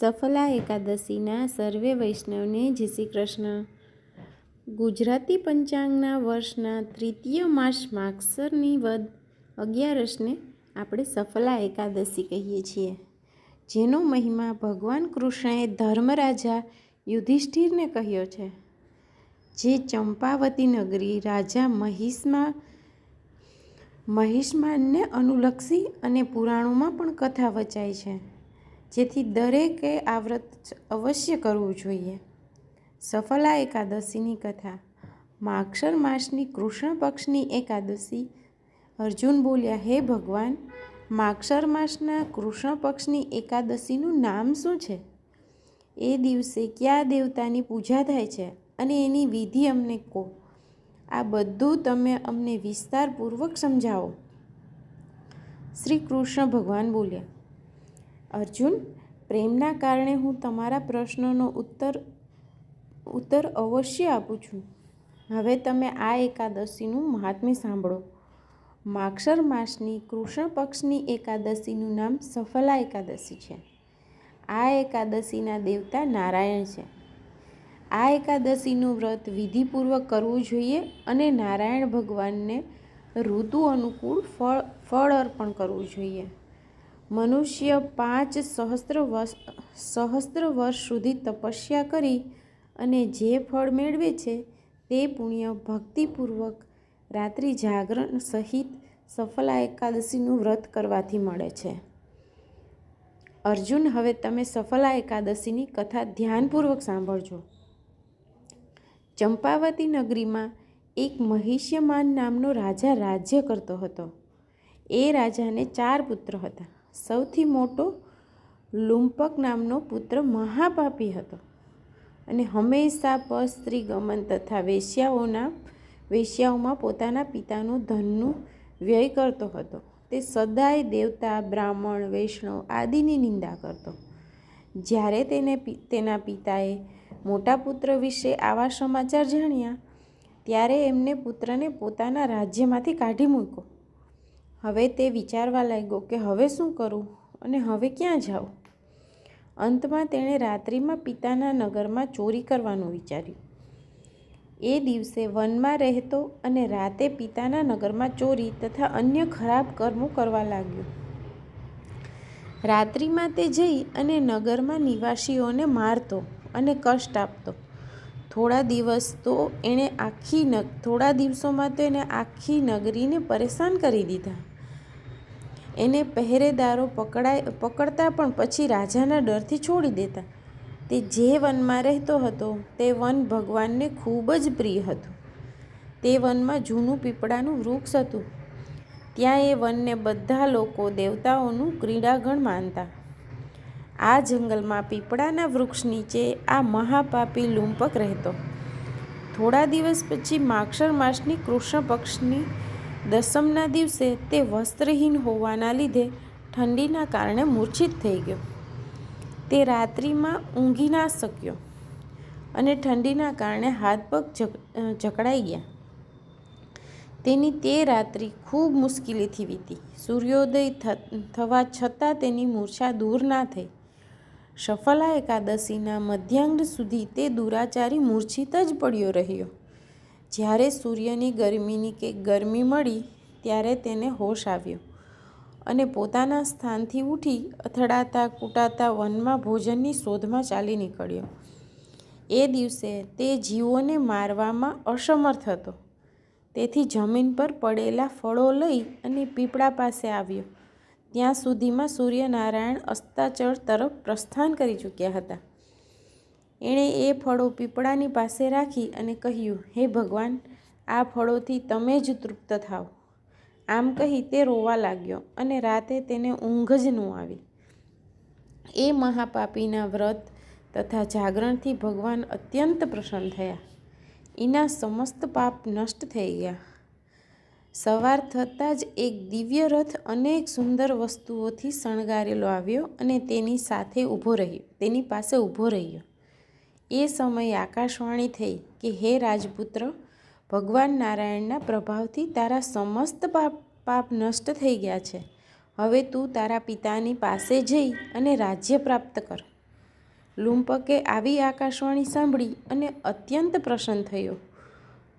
સફલા એકાદશીના સર્વે વૈષ્ણવને જય શ્રી કૃષ્ણ. ગુજરાતી પંચાંગના વર્ષના તૃતીય માસ માક્ષરની વદ અગિયારસને આપણે સફલા એકાદશી કહીએ છીએ. જેનો મહિમા ભગવાન કૃષ્ણએ ધર્મરાજા યુધિષ્ઠિરને કહ્યો છે. જે ચંપાવતી નગરી રાજા મહિષ્મા, મહિષ્માનને અનુલક્ષી અને પુરાણોમાં પણ કથા વચાય છે. જેથી દરેકે આ વ્રત અવશ્ય કરવું જોઈએ. સફલા એકાદશીની કથા. માક્ષર માસની કૃષ્ણ પક્ષની એકાદશી. અર્જુન બોલ્યા, હે ભગવાન માક્ષર માસના કૃષ્ણ પક્ષની એકાદશીનું નામ શું છે? એ દિવસે કયા દેવતાની પૂજા થાય છે અને એની વિધિ અમને કહો. આ બધું તમે અમને વિસ્તારપૂર્વક સમજાવો. શ્રી કૃષ્ણ ભગવાન બોલ્યા અર્જુન, પ્રેમના કારણે હું તમારા પ્રશ્નનો ઉત્તર ઉત્તર અવશ્ય આપું છું. હવે તમે આ એકાદશીનું મહાત્મ્ય સાંભળો. માક્ષર માસની કૃષ્ણ પક્ષની એકાદશીનું નામ સફલા એકાદશી છે. આ એકાદશીના દેવતા નારાયણ છે. આ એકાદશીનું વ્રત વિધિપૂર્વક કરવું જોઈએ અને નારાયણ ભગવાનને ઋતુ અનુકૂળ ફળ ફળ અર્પણ કરવું જોઈએ. મનુષ્ય પાંચ સહસ્ત્ર વર્ષ સહસ્ત્ર વર્ષ સુધી તપસ્યા કરી અને જે ફળ મેળવે છે તે પુણ્ય ભક્તિપૂર્વક રાત્રિ જાગરણ સહિત સફલા એકાદશીનું વ્રત કરવાથી મળે છે. અર્જુન, હવે તમે સફલા એકાદશીની કથા ધ્યાનપૂર્વક સાંભળજો. ચંપાવતી નગરીમાં એક મહિષ્યમાન નામનો રાજા રાજ્ય કરતો હતો. એ રાજાને ચાર પુત્ર હતા. સૌથી મોટો લુંપક નામનો પુત્ર મહાપાપી હતો. અને હંમેશા પસ્ત્રી સ્ત્રી ગમન તથા વેશ્યાઓના, વેશ્યાઓમાં પોતાના પિતાનું ધનનું વ્યય કરતો હતો. તે સદાય દેવતા, બ્રાહ્મણ, વૈષ્ણવ આદિની નિંદા કરતો. જ્યારે તેને તેના પિતાએ મોટા પુત્ર વિશે આવા સમાચાર જાણ્યા, ત્યારે એમને પુત્રને પોતાના રાજ્યમાંથી કાઢી મૂક્યો. હવે તે વિચારવા લાગ્યો કે હવે શું કરું અને હવે ક્યાં જાઉં? અંતમાં તેણે રાત્રિમાં પિતાના નગરમાં ચોરી કરવાનું વિચાર્યું. એ દિવસે વનમાં રહેતો અને રાતે પિતાના નગરમાં ચોરી તથા અન્ય ખરાબ કર્મો કરવા લાગ્યો. રાત્રિમાં તે જઈ અને નગરમાં નિવાસીઓને મારતો અને કષ્ટ આપતો. થોડા દિવસ તો એણે આખી થોડા દિવસોમાં તો એને આખી નગરીને પરેશાન કરી દીધા. એને પહેરેદારો પકડાય, પકડતા પણ પછી રાજાના ડરથી છોડી દેતા. તે જે વનમાં રહેતો હતો, તે વન ભગવાનને ખૂબ જ પ્રિય હતું. તે વનમાં જૂનું પીપળાનું વૃક્ષ હતું. ત્યાં એ વનને બધા લોકો દેવતાઓનું ક્રીડાગણ માનતા. આ જંગલમાં પીપળાના વૃક્ષ નીચે આ મહાપાપી લુંપક રહેતો. થોડા દિવસ પછી માક્ષર માસની કૃષ્ણ પક્ષની દસમના દિવસે તે વસ્ત્રહીન હોવાના લીધે ઠંડીના કારણે મૂર્છિત થઈ ગયો. તે રાત્રિમાં ઊંઘી ના શક્યો અને ઠંડીના કારણે હાથ પગ જકડાઈ ગયા. તેની તે રાત્રિ ખૂબ મુશ્કેલીથી વીતી. સૂર્યોદય થવા છતાં તેની મૂર્છા દૂર ના થઈ. સફલા એકાદશીના મધ્યાંગ સુધી તે દુરાચારી મૂર્છિત જ પડ્યો રહ્યો. જ્યારે સૂર્યની ગરમીની કે ગરમી મળી ત્યારે તેને હોશ આવ્યો અને પોતાના સ્થાનથી ઉઠી અથડાતા કૂટાતા વનમાં ભોજનની શોધમાં ચાલી નીકળ્યો. એ દિવસે તે જીવોને મારવામાં અસમર્થ હતો. તેથી જમીન પર પડેલા ફળો લઈ અને પીપળા પાસે આવ્યો. ત્યાં સુધીમાં સૂર્યનારાયણ અસ્તાચળ તરફ પ્રસ્થાન કરી ચૂક્યા હતા. એણે એ ફળો પીપળાની પાસે રાખી અને કહ્યું, હે ભગવાન, આ ફળોથી તમે જ તૃપ્ત થાઓ આમ કહી તે રોવા લાગ્યો અને રાતે તેને ઊંઘ જ ન આવી. એ મહાપાપીના વ્રત તથા જાગરણથી ભગવાન અત્યંત પ્રસન્ન થયા. એના સમસ્ત પાપ નષ્ટ થઈ ગયા. સવાર થતાં જ એક દિવ્ય રથ અનેક સુંદર વસ્તુઓથી શણગારેલો આવ્યો અને તેની સાથે ઊભો રહ્યો, તેની પાસે ઊભો રહ્યો. એ સમયે આકાશવાણી થઈ કે, હે રાજપુત્ર, ભગવાન નારાયણના પ્રભાવથી તારા સમસ્ત પાપ પાપ નષ્ટ થઈ ગયા છે. હવે તું તારા પિતાની પાસે જઈ અને રાજ્ય પ્રાપ્ત કર. લુંપકે આવી આકાશવાણી સાંભળી અને અત્યંત પ્રસન્ન થયો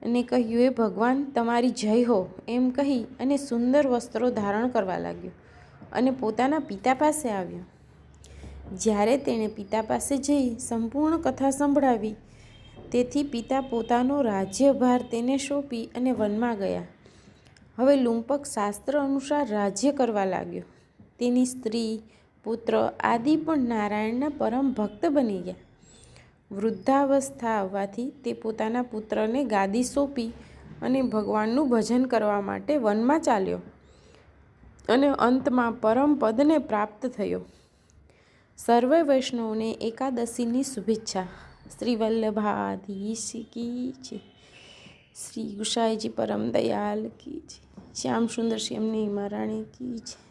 અને કહ્યું એ ભગવાન, તમારી જય હો, એમ કહી અને સુંદર વસ્ત્રો ધારણ કરવા લાગ્યો અને પોતાના પિતા પાસે આવ્યો. જ્યારે તેણે પિતા પાસે જઈ સંપૂર્ણ કથા સંભળાવી, તેથી પિતા પોતાનો રાજ્યભાર તેને સોંપી અને વનમાં ગયા. હવે લુંપક શાસ્ત્ર અનુસાર રાજ્ય કરવા લાગ્યો. તેની સ્ત્રી, પુત્ર આદિ પણ નારાયણના પરમ ભક્ત બની ગયા. વૃદ્ધાવસ્થા આવવાથી તે પોતાના પુત્રને ગાદી સોંપી અને ભગવાનનું ભજન કરવા માટે વનમાં ચાલ્યો અને અંતમાં પરમ પદને પ્રાપ્ત થયો. સર્વે વૈષ્ણવને એકાદશીની શુભેચ્છા. શ્રી વલ્લભાધીશ શ્રી ગુસાઈજી પરમ દયાલ કી છે શ્યામ સુંદર શ્યામની મહારાણી કી છે